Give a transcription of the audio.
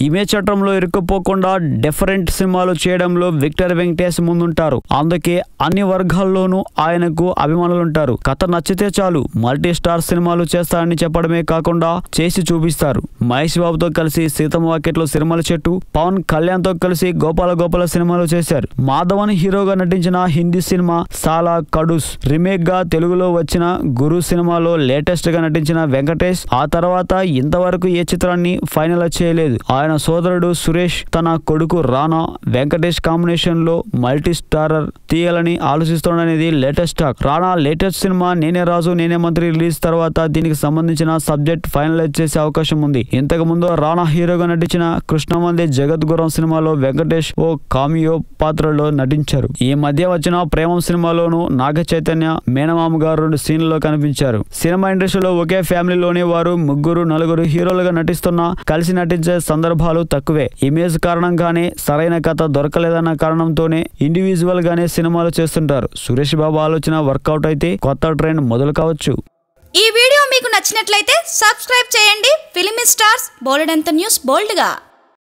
ఇమే చట్టంలో ఇరుక్కుపోకుండా డిఫరెంట్ సినిమాలు చేయడంలో విక్టర్ వెంకటేష్ ముందుంటారు. అందుకే అన్ని వర్గాల్లోనూ ఆయనకు అభిమానులుంటారు. కథ నచ్చితే చాలు మల్టీ స్టార్ సినిమాలు చేస్తారని చెప్పడమే కాకుండా చేసి చూపిస్తారు. మహేష్ బాబుతో కలిసి సీతమ్మ వాకెట్లో సినిమాలు చెట్టు పవన్ కళ్యాణ్తో కలిసి గోపాల గోపాల సినిమాలు చేశారు. మాధవన్ హీరోగా నటించిన హిందీ సినిమా సాలా కడుస్ రీమేక్గా తెలుగులో వచ్చిన గురు సినిమాలో లేటెస్ట్గా నటించిన వెంకటేష్ ఆ తర్వాత ఇంతవరకు ఏ చిత్రాన్ని ఫైనల్ చేయలేదు. ఆయన సోదరుడు సురేష్ తన కొడుకు రానా వెంకటేష్ కాంబినేషన్లో మల్టీ స్టారర్ తీయాలని ఆలోచిస్తోందనేది latest talk. Rana latest cinema Nene Raju Nene మంత్రి రిలీజ్ తర్వాత దీనికి సంబంధించిన సబ్జెక్ట్ ఫైనలైజ్ చేసే అవకాశం ఉంది. ఇంతకు ముందు రానా హీరోగా నటించిన కృష్ణమంది జగద్గురం సినిమాలో వెంకటేష్ ఓ కామియో పాత్రలో నటించారు. ఈ మధ్య వచ్చిన ప్రేమం సినిమాలోనూ నాగ చైతన్య మేనమామ గారు రెండు సీన్లలో కనిపించారు. సినిమా ఇండస్ట్రీలో ఒకే ఫ్యామిలీలోని వారు ముగ్గురు నలుగురు హీరోలుగా నటిస్తున్నా కలిసి నటించే సందర్భాలు తక్కువే. ఇమేజ్ కారణంగానే సరైన కథ దొరకలేదన్న కారణంతోనే ఇండివిజువల్ గానే సినిమాలు చేస్తుంటారు. సురేష్ బాబు ఆలోచన వర్కౌట్ అయితే కొత్త ట్రెండ్ మొదలు కావచ్చు. ఈ వీడియో మీకు నచ్చినట్లయితే సబ్స్క్రైబ్ చేయండి. ఫిలిమి స్టార్స్ బోలెడంత న్యూస్ బోల్డ్గా.